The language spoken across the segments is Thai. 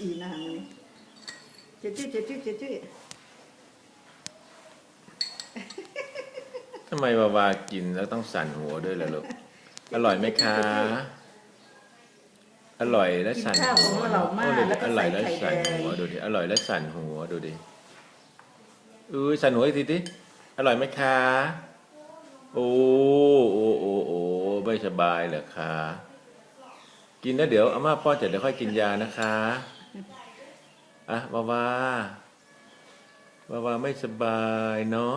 อีนางนี่เจ๊จุ้ยเจ๊จุ้ยเจ๊จุ้ยทำไมวาวากินแล้วต้องสั่นหัวด้วยล่ะลูก อร่อยไหมคะ อร่อยและสั่นหัวกินข้าวของเรามากโอ้ดูดิแล้วก็อร่อยใส่และไข่สั่นแดงหัวดูดิ อร่อยและสั่นหัวดูดิอุ้ยสั่นหัวอีกทีดิอร่อยไหมคะ โอ้โอ้โอ้โอ้ไม่สบายเหรอคะ กินแล้วเดี๋ยวอาม่าป้อนเสร็จเดี๋ยวค่อยกินยานะคะ อะวาวาวาวาไม่สบายเนาะ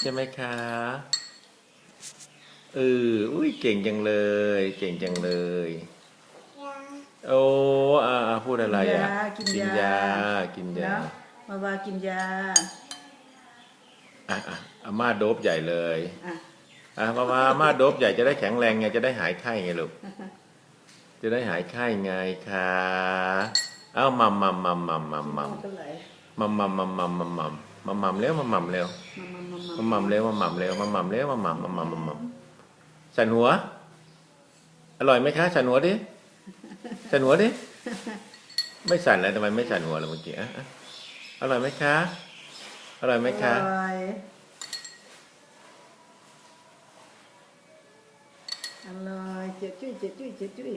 ใช่ไหมคะเอออุ้ยเก่งจังเลย เก่งจังเลย โอ้อาอาพูดอะไรอะกินกินยายา กินยาเนาะมาวากินยาอะอะอาม่าโดบใหญ่เลยอะอะมามาอาม่าโดบใหญ่จะได้แข็งแรงไงจะได้หายไข้ไงลูก จะได้หายไข้ไงคะเอ้ามัมมัมมัมมัมมัมมัมเท่าไหร่มัมมัมมัมมัมมัมมัมมัมมัมเร็วมัมมัมเร็วมัมมัมเร็วมัมมัมเร็วมัมมัมเร็วมัมมัมมัมมัมมัมมัมสันหัว อร่อยไหมคะสันหัวดิสันหัวดิไม่สั่นเลยทำไมไม่สั่นหัวเลยเมื่อกี้อะอร่อยไหมคะอร่อยไหมคะอร่อยอร่อยเจ๊จุ้ยเจ๊จุ้ยเจ๊จุ้ย